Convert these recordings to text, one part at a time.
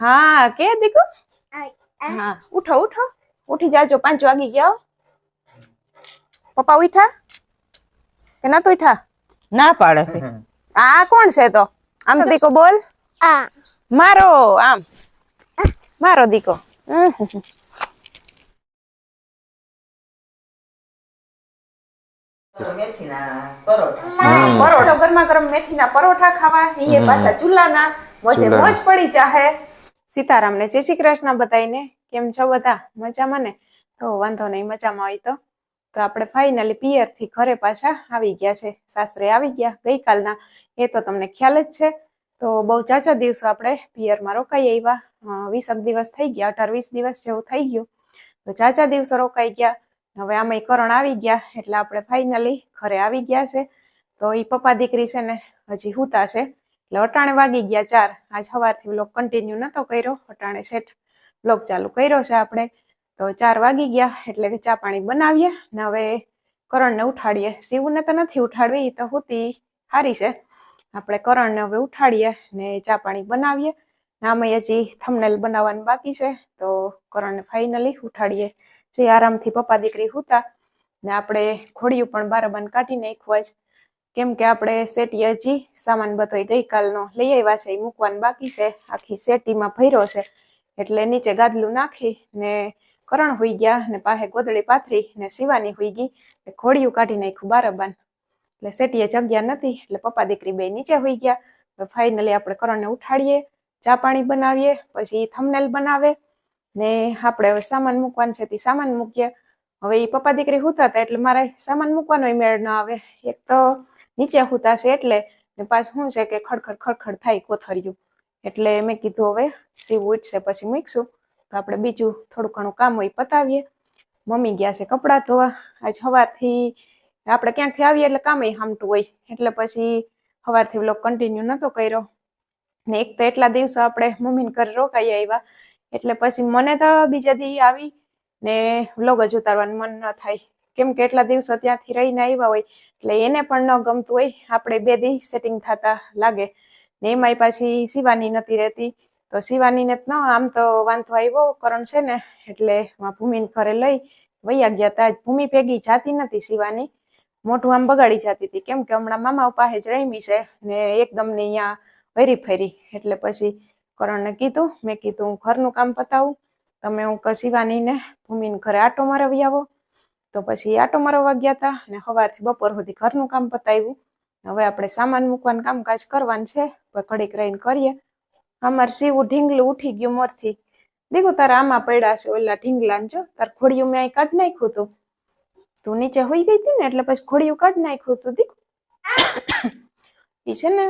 હા કે દીકુ? હા. ઉઠો ઉઠો. ઉઠી જાજો પાંચ વાગી ગયા પપ્પા ઉઠા કે નતું ઉઠા ના પાડે. છે આ કોણ છે તો? આમ તો દીકો બોલ. મારો આમ. મારો દીકો. મેથીના પરોઠા. પરોઠો ગરમા ગરમ મેથીના પરોઠા ખાવા. એ પાછા ચૂલાના. મોજે. મોજ પડી જાહે. સીતારામને જય શ્રી કૃષ્ણ બતાવીને કેમ છો બધા? મજામાં ને? તો વાંધો નહીં મજામાં હોય તો. તો આપણે ફાઇનલી પિયરથી ઘરે પાછા આવી ગયા છે. સાસરે આવી ગયા ગઈકાલના. એ તો તમને ખ્યાલ જ છે. તો બહુ ચાચા દિવસો આપણે પિયરમાં રોકાઈ આવ્યા. વીસ વીસક દિવસ થઈ ગયા અઢાર વીસ દિવસ જેવું થઈ ગયું. તો ચાચા દિવસો રોકાઈ ગયા. હવે આમાં કરણ આવી ગયા એટલે આપણે ફાઇનલી ઘરે આવી ગયા છે. તો એ પપ્પા દીકરી છે ને હજી હુતા છે. એટલે અટાણે વાગી ગયા ચાર. આજ સવારથી બ્લોક કન્ટિન્યુ નતો કર્યો. અટાણે સેટ બ્લોક ચાલુ કર્યો છે આપણે. તો ચાર વાગી ગયા એટલે કે ચા પાણી બનાવીએ ને હવે કરણને ઉઠાડીએ. શિવને તો નથી ઉઠાડવી એ તો હુતી. સારી છે. આપણે કરણને હવે ઉઠાડીએ ને ચા પાણી બનાવીએ. નામે હજી થમનેલ બનાવવાનું બાકી છે. તો કરણને ફાઇનલી ઉઠાડીએ. જે આરામથી પપ્પા દીકરી હુતા. ને આપણે ખોડિયું પણ બારબાન કાઢી નાખવા જ કેમ કે આપણે સેટી હજી સામાન બધો ગઈકાલનો લઈ આવ્યા છે, એ મૂકવાનું બાકી છે, આખી સેટીમાં ભર્યો છે. એટલે નીચે ગાદલું નાખી ને કરણ હોઈ ગયા ને પાસે ગોદડી પાથરી ને શિવાની હોઈ ગઈ ખોડિયું કાઢી નાખ્યું બારબાન. એટલે સેટીએ જગ્યા નથી, એટલે પપ્પા દીકરી બે નીચે હોઈ ગયા. ફાઇનલી આપણે કરણને ઉઠાડીએ, ચા પાણી બનાવીએ, પછી થમનેલ બનાવે ને આપણે હવે સામાન મૂકવાનું છે, તે સામાન મૂકીએ. હવે એ પપ્પા દીકરી હુતા હતા, એટલે મારે સામાન મૂકવાનો મેળ ન આવે. એક તો નીચે હુતાશે એટલે ને પાછું શું છે કે ખડખડ ખડખડ થાય કોથળિયું. એટલે મેં કીધું હવે સીવ ઉઠશે, પછી મૂકશું. તો આપણે બીજું થોડું ઘણું કામ હોય પતાવીએ. મમ્મી ગયા છે કપડાં ધોવા. આજ સવારથી આપણે ક્યાંકથી આવીએ એટલે કામે હામટું હોય. એટલે પછી સવારથી વ્લોગ કન્ટિન્યુ નતો કર્યો. ને એક તો એટલા દિવસો આપણે મમ્મીને ઘરે રોકાઈ આવ્યા. એટલે પછી મને તો બીજા દી આવી ને વ્લોગ જ ઉતારવાનું મન ન થાય. કેમ કે એટલા દિવસો ત્યાંથી રહીને આવ્યા હોય. એટલે એને પણ ન ગમતું હોય. આપણે બે દી સેટિંગ થતા લાગે. ને એમાંય પાછી શિવાની નથી રહેતી. તો શિવાનીને ન આમ તો વાંધો આવ્યો. કરણ છે ને, એટલે ભૂમિને ઘરે લઈ વૈયા ગયા તા. ભૂમિ ભેગી જાતી નથી શિવાની. મોટું આમ બગાડી જતી હતી. કેમ કે હમણાં મામા પાસે જ રમી છે ને એકદમ ને અહીંયા હરી ફેરી. એટલે પછી કરણને કીધું, મેં કીધું હું ઘરનું કામ પતાવું. તમે હું શિવાનીને ભૂમિને ઘરે આટો મારવી આવો. તો પછી આટો મારવા ગયા હતા ને સવારથી બપોર સુધી ઘરનું કામ પતાવ્યું હવે આપણે સામાન મૂકવાનું, કામકાજ કરવાનું છે. ઘડીક રહીને કરીએ. અમારે સીવું ઢીંગલું ઉઠી ગયું મોરથી. દીકુ, તારા આમાં પડ્યા છે ઓલા ઢીંગલા જો. તાર ખોડિયું મેં કાઢ નાખ્યું તું તું નીચે હોઈ ગઈ હતી ને, એટલે પછી ખોડિયું કાઢ નાખ્યું તું દીકુ. એ છે ને,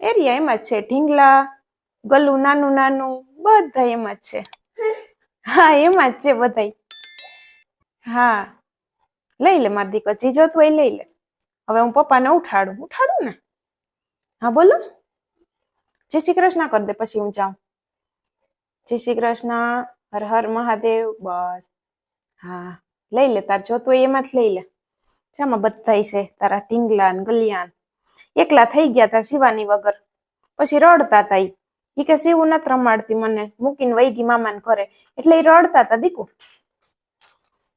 એરિયા એમાં જ છે. ઢીંગલા ગલું નાનું નાનું, બધા એમાં જ છે. હા, એમાં જ છે બધાય. હા. લઈ લે મારી દીકરો, જે જોતું હોય એ લઈ લે. હવે હું પપ્પાને ઉઠાડું. ઉઠાડું ને? હા, બોલો. જય શ્રી કૃષ્ણ કરી દે, પછી હું જાઉં. જય શ્રી કૃષ્ણ, હર હર મહાદેવ, બસ. હા, લઈ લે, તાર જોતું હોય એમાં જ લઈ લે. જામાં બધા છે, તારા ટીંગલા ને ગલિયાન. એકલા થઈ ગયા તા શિવાની વગર. પછી રડતા તા ઈ. કે શિવું નથી રમાડતી મને. મૂકીને વૈગી મામાને ઘરે. એટલે એ રડતા તા દીકુ.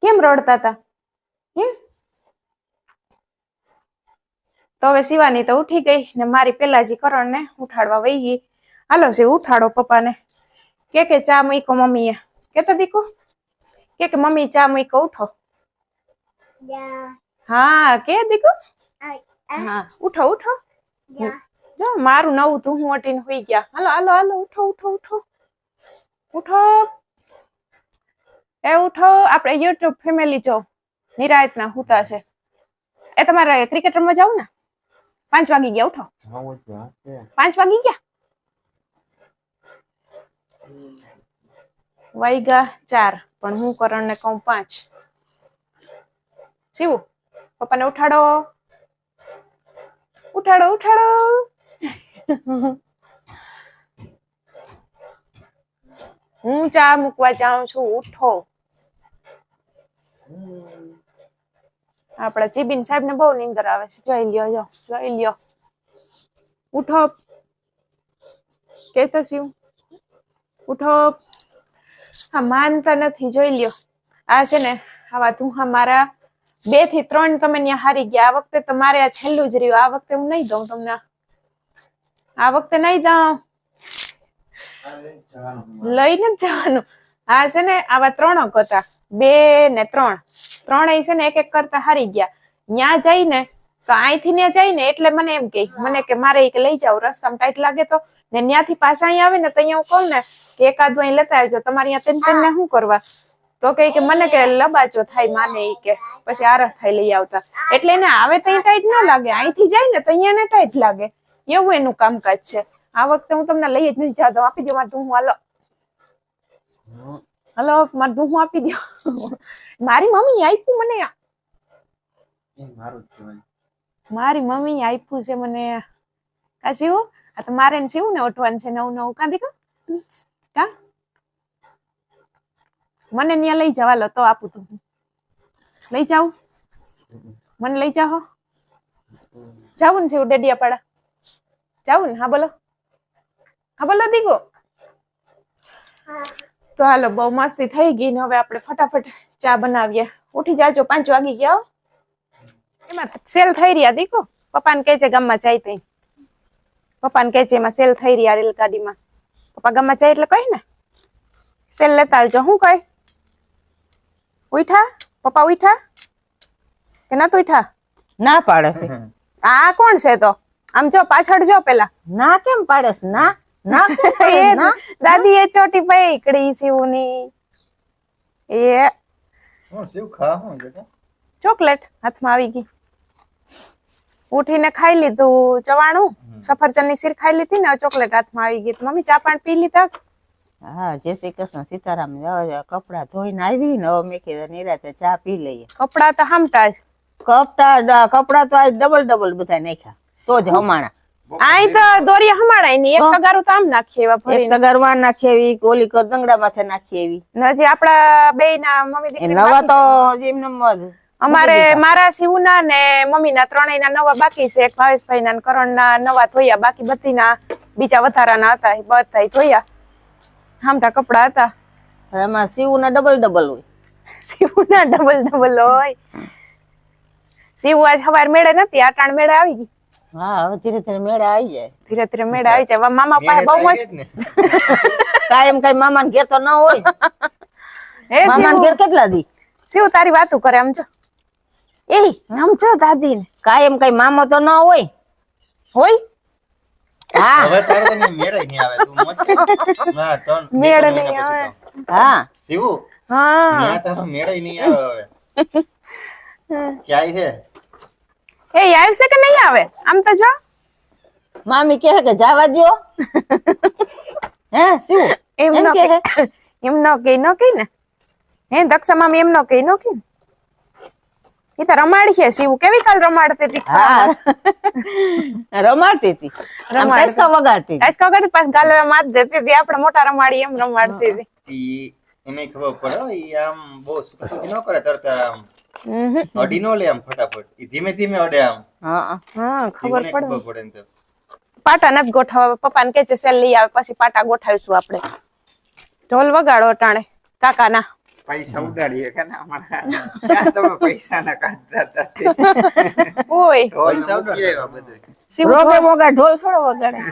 કેમ રડતા તા? તો હવે શિવાની તો ઉઠી ગઈ ને મારી પેલાજી કરણને ઉઠાડવા વહી ગઈ. હાલો છે ઉઠાડો પપ્પાને. કે કે ચા મૂકો મમ્મીએ? કે તો દીકુ? કે કે મમ્મી ચા મૂકો ઉઠો. હા કે દીકુ? હા ઉઠો ઉઠો. જો મારું નવું તું હું અટીને હોઈ ગયા. હાલો હાલો હાલો ઉઠો ઉઠો ઉઠો. ઉઠો. એ ઉઠો આપણે યુટ્યુબ ફેમિલી જો. નિરાયતના હુતા છે. એ તમારે ક્રિકેટ રમવા જાવ ને? પાંચ વાગી ગયા ઉઠો. પાંચ વાગી ગયા? વાગ્યા ચાર પણ હું કરણને કહું પાંચ. શિવ પપ્પાને ઉઠાડો. ઉઠાડો ઉઠાડો. હું ચા મૂકવા જાઉં છું ઉઠો. આપડા ચીબીન સાહેબ ને બહુ નીંદર આવે છે. જોઈ લ્યો જો જોઈ લ્યો. ઉઠો કેતો શિવ ઉઠો હા માનતા નથી જોઈ લ્યો. આ છે ને આવા ધુહા મારા બેથી ત્રણ તમે ત્યાં હારી ગયા. આ વખતે તો મારે આ છેલ્લું જ રહ્યું. આ વખતે હું નહીં દઉં તમને. આ વખતે નહીં દઉં. લઈને જ જવાનું. આ છે ને આવા ત્રણ હતા. બે ને ત્રણ. ત્રણેય છે ને એક એક કરતા હારી ગયા. ન્યા જઈને, તો અહીંથી ને જઈને એટલે મને એમ કે, મને કે મારે એક લઈ જાવ રસ્તામાં ટાઈટ લાગે તો. ને ન્યાથી પાછા અહીંયા આવે ને તો અહીંયા હું કહું ને કે એકાદ અહીં લેતા આવજો. તમારે અહીંયા તેન તેને શું કરવા? તો કે કે મને કે લબાચો થાય માને ઈ કે. પછી આરસ થાય લઈ આવતા. એટલે એને આવે તો ટાઈટ ના લાગે. અહીંથી જાય ને તો અહીંયા ટાઈટ લાગે. એવું એનું કામકાજ છે. આ વખતે હું તમને લઈ જ નથી જાતો. આપી દો મારે હું હાલો. હલો મારે હું આપી દો મારી મમ્મી આપ્યું મને. આ. મારી મમ્મી આપ્યું છે મને. કા શિવું? આ તો મારે ને શિવું ને ઓઠવાનું છે નવું નવું. કાંધી કા? મને ત્યાં લઈ જવા લો તો આપું તું. લઈ જાઉં મને લઈ જાઓ જાવું ને શિવ ડેડિયાપાડા. જાવું ને હા બોલો. હા બોલો દીકો તો હાલો બહુ મસ્તી થઈ ગઈ ને હવે આપણે ફટાફટ ચા બનાવીએ. ઉઠી જાજો પાંચ વાગી ગયા. એમાં સેલ થઈ રહ્યા દીકો પપ્પાને કહે છે ગામમાં જાય તઈ. પપ્પાને કહે છે એમાં સેલ થઈ રહ્યા રેલગાડીમાં. પપ્પા ગામમાં જાય એટલે કહી ને. સેલ લેતા આવજો. હું કહે ઉઠા? પપ્પા ઉઠા? કે નતું ઉઠા? ના પાડે. આ કોણ છે તો? આમ જો પાછળ જો પેલા. ના કેમ પાડે ના. ના. દાદી એ ચોટી પકડી શિવની એ હું શિવ ખા હું ચોકલેટ હાથમાં આવી ગઈ. ઉઠીને ખાઈ લીધું ચવાણું. સફરજનની શીર ખાઈ લીધી ને ચોકલેટ હાથમાં આવી ગઈ. મમ્મી ચા પાણી પી લીધા? હા જય શ્રી કૃષ્ણ. સીતારામ કપડા ધોઈને આવી ને હવે મેં કીધું નિરાતે ચા પી લઈએ. કપડા તો હમતા જ. કપડા કપડા તો આજ ડબલ ડબલ બધા નાખ્યા. તો જ હમાણા. આઈ તો દોરિયા હમાડાયની. એક તગારું તો આમ નાખીએ એવા એક ભરીને. તગરવા એવી ઓલી કદંગડા માથે નાખી એવી હજી આપડા બે ના મમ્મી દીકરી નવા તો જેમ જ અમારે મારા શિવના ને મમ્મી ના નવા બાકી છે. ભાવેશભાઈ ના કરણ ના નવા થોયા બાકી બધી ના બીજા વધારાના હતા. એ બધા ધોયા. હામટા કપડા હતા. એમાં સીવું ના ડબલ ડબલ હોય. શિવના ડબલ ડબલ હોય. શિવ આજ સવાર મેળે નથી આટાણ મેળે આવી ગઈ. હા હવે ધીરે ધીરે મેળે આવી જાય. ધીરે ધીરે મેળે આવી જાય. મામા પાસે બહુ મસ્ત કાયમ કઈ મામા ઘેર તો ન હોય. હે મામા ઘેર કેટલા દી? શિવ તારી વાતું કરે આમ જો. એ આમ જો દાદી ને કાયમ કઈ મામો તો ન હોય? હોય? હા. હવે તારે તો મેળે નહીં આવે. તું મોજ ના ત્રણ બે મેળ ત્રણ નહીં આવે. હા. શિવુ હા. ત્યાં તારો મેળે નહીં આવે હવે. ક્યાંય છે? એ આવશે કે નહીં આવે? આમ તો જો. મામી કહે કે જવા દો હે શું? એમ નો કહે? એમ નો કહે નો કહે ને. હે દક્ષા મામી એમ નો કહે નો કહે એ તો રમાડી છે શિવ. કેવી કાલ રમાડતી હતી? હા. રમાડતી હતી. રમાડતી. ટચકા વગાડતી હતી. આજ કાકા પાસ ગાલે માર દેતી હતી. આપણે મોટા રમાડી એમ રમાડતી હતી. એને ખબર પડે આમ બહુ સુખ ન કરે તરત આમ. અડી નો લે આમ ફટાફટ. ઈ ધીમે ધીમે અડે આમ. હા હા. ખબર પડે. ખબર પડે ને. પાટા નથી ગોઠવવા. પપ્પાને કે છે સેલ લઈ આવે પછી પાટા ગોઠવીશું આપણે. ઢોલ વગાડો ટાણે કાકાના. પૈસા ઉડાડીએ કે ના હમણાં તમે પૈસા ના કાઢતા હતા? ઓય. પૈસા ઉડાડે બધું.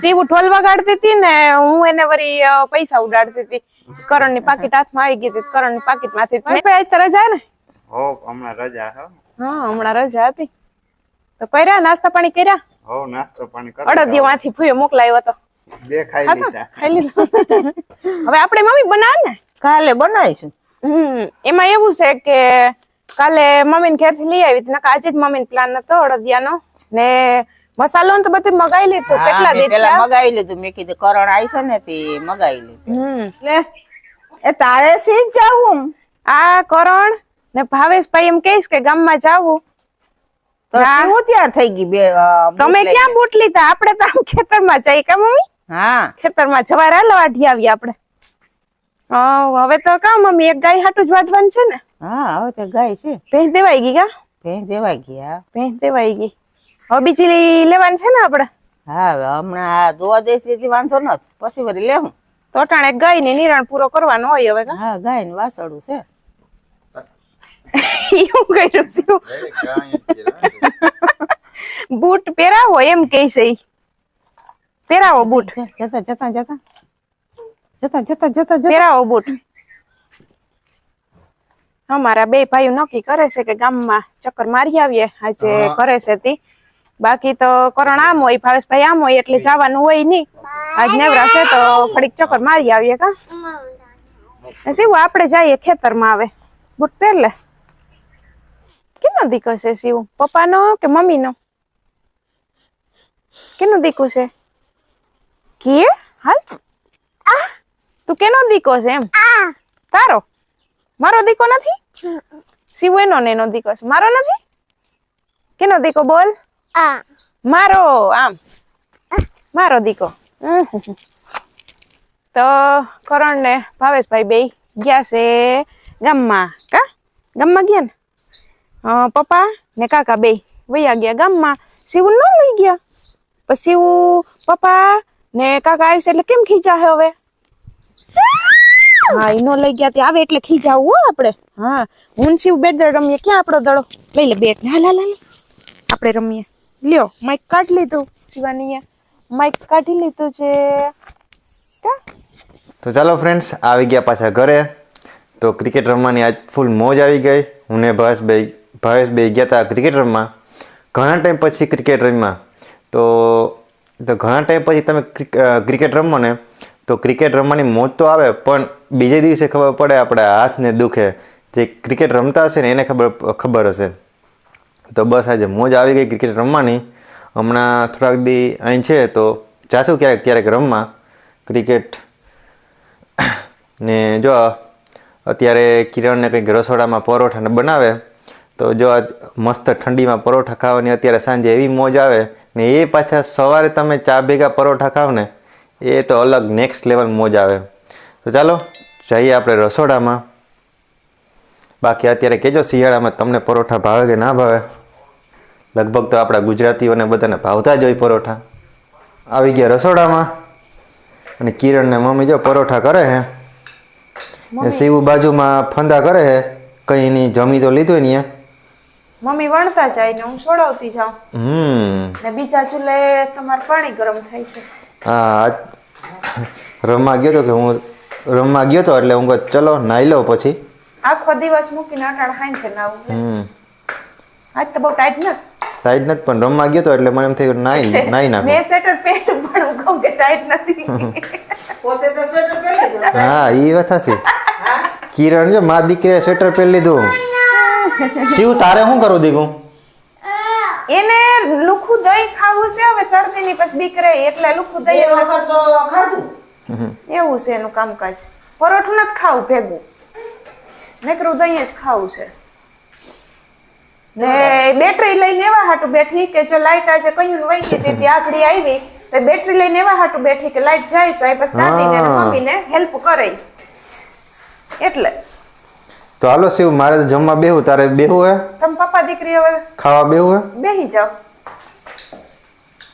શિવ ઢોલ વગાડતી હતી ને હું એને વરી પૈસા ઉડાડતી હતી. કરણની પાકીટ હાથમાં આવી ગઈ હતી કરણની પાકીટમાંથી જાય ને? હો હમણાં રજા હો. હા હમણાં રજા હતી. તો કર્યા નાસ્તા પાણી કર્યા? હો નાસ્તો પાણી કરો અડદિયો માંથી ફૂયો મોકલાયો હતો. બે ખાઈ લીધા. ખાઈ લીધા. હવે આપણે મમ્મી બનાવ ને? કાલે બનાવીશું. હમ એમાં એવું છે કે કાલે મમ્મી ને ઘેરથી લઈ આવી હતી નકર આજે જ મમ્મી પ્લાન હતો અડદિયાનો. ને મસાલો ને તો બધું મગાવી લીધું કેટલા મેં પેલા મગાવી લીધું મેં કીધું કરણ આવી છે ને તે મગાવી લીધું. હમ. લે એ તારે સી જવું? આ કરણ ને ભાવેશભાઈ એમ કહીશ કે ગામમાં જાવું. તો શું ત્યાં થઈ ગઈ બે તમે ક્યાં બૂટ લીધા? આપણે તો આમ ખેતરમાં જઈ કે મમ્મી? હા. ખેતરમાં જવા હાલો વાઢી આવી આપણે. હવે તો કા મમ્મી એક ગાય હાટું જ વાંચવાનું છે ને? હા હવે તો ગાય છે. ભેંસ દેવાઈ ગઈ કા? ભેંસ દેવાઈ હા. ભેંસ દેવાઈ ગઈ. હવે બીજી લેવાની છે ને આપણે? હા હમણાં આ દોવા દેશી વાંધો નથી પછી વળી લેવું તો ટાણે ગાય ને નિરણ પૂરો કરવાનો હોય હવે હા ગાય ને વાસળું છે. એવું કર્યું છું. બૂટ પહેરાવો એમ કે છે પહેરાવો બૂટ. જતા જતા જતા જતા. જતા જતા જતા પહેરાવો બૂટ. અમારા બે ભાઈઓ નક્કી કરે છે કે ગામમાં ચક્કર મારી આવીએ. આજે. કરે છે તી. બાકી તો કરણ આમ હોય ભાવેશભાઈ આમ હોય એટલે જવાનું હોય નહીં આજ નેવરા છે તો ઘડીક ચક્કર મારી આવીએ કા. શું આપણે જઈએ ખેતરમાં આવે. બૂટ પહેર લે. કેનો દીકો છે શિવ પપ્પાનો કે મમ્મીનો કેનો દીકો છે કે હાલ તું કેનો દીકો છે એમ તારો મારો દીકો નથી શિવ એનો ને એનો દીકો છે મારો નથી કેનો દીકો બોલ મારો આમ મારો દીકો ઉહ. તો કરણ ને ભાવેશભાઈ બે ગયા છે ગામમાં કા ગામમાં ગયા ને અ, પપ્પા ને કાકા બે. વયા ગયા ગામમાં. શિવ ન લઈ ગયા. પછી શિવ પપ્પા ને કાકા આવશે એટલે કેમ ખીચા હવે? હા ઈનો લઈ ગયા તે આવે એટલે ખીજાવું હો આપણે. હા, હું શિવ બેટ દડ રમીએ. ક્યાં આપણો દડો? લઈ લે બેટ. ને હાલ હાલ આપણે રમીએ. લ્યો માઇક કાઢ લીધું શિવાનીએ માઇક કાઢી લીધું છે? તો ચાલો ફ્રેન્ડ્સ આવી ગયા પાછા ઘરે. તો ક્રિકેટ રમવાની આજ ફૂલ મોજ આવી ગઈ. હું ને ભાવેશભાઈ બે ગયા હતા ક્રિકેટ રમવા. ઘણા ટાઈમ પછી ક્રિકેટ રમ્યા. તો તો ઘણા ટાઈમ પછી તમે ક્રિકેટ રમો ને, તો ક્રિકેટ રમવાની મોજ તો આવે, પણ બીજે દિવસે ખબર પડે આપણે હાથને દુખે. જે ક્રિકેટ રમતા હશે ને એને ખબર ખબર હશે. તો બસ આજે મોજ આવી ગઈ ક્રિકેટ રમવાની. હમણાં થોડાક દી અહીં છે, તો જાશું ક્યારેક ક્યારેક રમવા. ક્રિકેટ ને જો અત્યારે કિરણને કંઈક રસોડામાં પરોઠાને બનાવે. તો જો આ મસ્ત ઠંડીમાં પરોઠા ખાવાની અત્યારે સાંજે એવી મોજ આવે ને એ પાછા સવારે તમે ચા ભેગા પરોઠા ખાવ ને એ તો અલગ નેક્સ્ટ લેવલ મોજ આવે. તો ચાલો જઈએ આપણે રસોડામાં. બાકી અત્યારે કહેજો શિયાળામાં તમને પરોઠા ભાવે કે ના ભાવે? લગભગ તો આપણા ગુજરાતીઓને બધાને ભાવતા જ હોય પરોઠા. આવી ગયા રસોડામાં. અને કિરણને મમ્મી જો પરોઠા કરે હે. શિવ બાજુમાં ફંદા કરે હે. કંઈ એની જમી તો લીધું ને મમ્મી વણતા જાય ને હું છોડાવતી જાઉં. હમ. ને બીજા ચૂલે તમારે પાણી ગરમ થાય છે. હા રમવા ગયો તો કે હું રમવા ગયો તો એટલે હું ચલો નાઈ લઉં પછી. આખો દિવસ મૂકીને અટાણ હાઈ છે. નાવું હમ. આજ તો બહુ ટાઈટ નથી. ટાઈટ નથી પણ રમવા ગયો તો એટલે મને એમ થયું નાઈ નાઈ નાખું. મેં સ્વેટર પહેર્યું પણ હું કહું કે ટાઈટ નથી. પોતે તો સ્વેટર પહેરી હા એ વાત હશે કિરણ જો મા દીકરીએ સ્વેટર પહેરી લીધું. શિવ તારે શું કરું દીકું? એને લુખું દહીં ખાવું છે હવે શરદીની પછી બીક રહે એટલે લુખું દહીં વખત તો ખાધું. એવું છે એનું કામકાજ. પરોઠું નથી ખાવું ભેગું. નકરું દહીં જ ખાવું છે. ને બેટરી લઈને એવા હાટું બેઠી કે જો લાઈટ આજે કયું વહી ગઈ તેથી આગળ આવી તો બેટરી લઈને એવા હાટું બેઠી કે લાઈટ જાય તો એ પછી દાદીને. મમ્મીને હેલ્પ કરે. એટલે તો હાલો શિવ મારે તો જમવા બેહું તારે બેહું હે? તમ પપ્પા દીકરી હવે? ખાવા બેહું હે? બેહી જાઓ.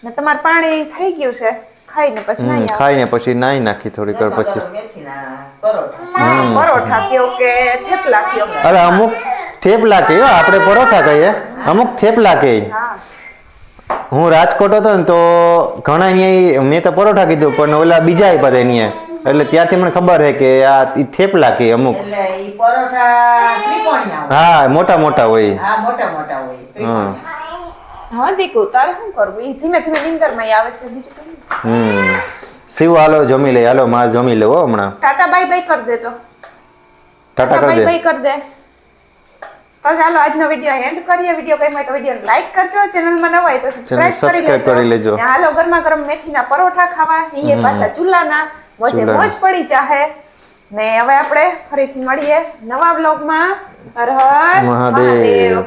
ને તમાર પાણી થઈ ગયું છે ખાઈને પછી નાઈ આવો. ખાઈને પછી નાહી નાખી થોડીક કર પછી. મેથીના પરોઠા. પરોઠા કયો કે થેપલા કયો? અરે અમુક થેપલા કહે હો, આપણે પરોઠા કહીએ. અમુક થેપલા કહે હું. રાજકોટ હતો ને તો ઘણા અહીંયા મેં તો પરોઠા કીધું પણ ઓલા બીજા આપ્યા હતા અહીંયા એટલે ત્યાંથી મને ખબર છે કે આ ઈ થેપલા કે અમુક. એટલે ઈ પરોઠા ત્રિકોણી હા મોટા મોટા હોય. હા મોટા મોટા હોય. હા. દીકુ તારે શું કરવું? ઈ ધીમે ધીમે નીંદરમાં આવે છે બીજું કઈ હમ. શિવ હાલો જમી લે હાલો માં જમી લે હો હમણાં. ટાટા બાય બાય કરી દે તો. ટાટા બાય કરી દે. બાય કરી દે. તો ચાલો આજનો વીડિયો એન્ડ કરીએ. વીડિયો ગમ્યો તો વીડિયો લાઈક કરજો. ચેનલમાં નવા હોય તો સબસ્ક્રાઇબ કરી લેજો. લેજો. હાલો ગરમા ગરમ મેથીના પરોઠા ખાવા. એ પાછા ચૂલાના. મોજે. મોજ પડી જાહે ને હવે આપણે ફરીથી મળીએ નવા બ્લોગમાં હર હર. મહાદેવ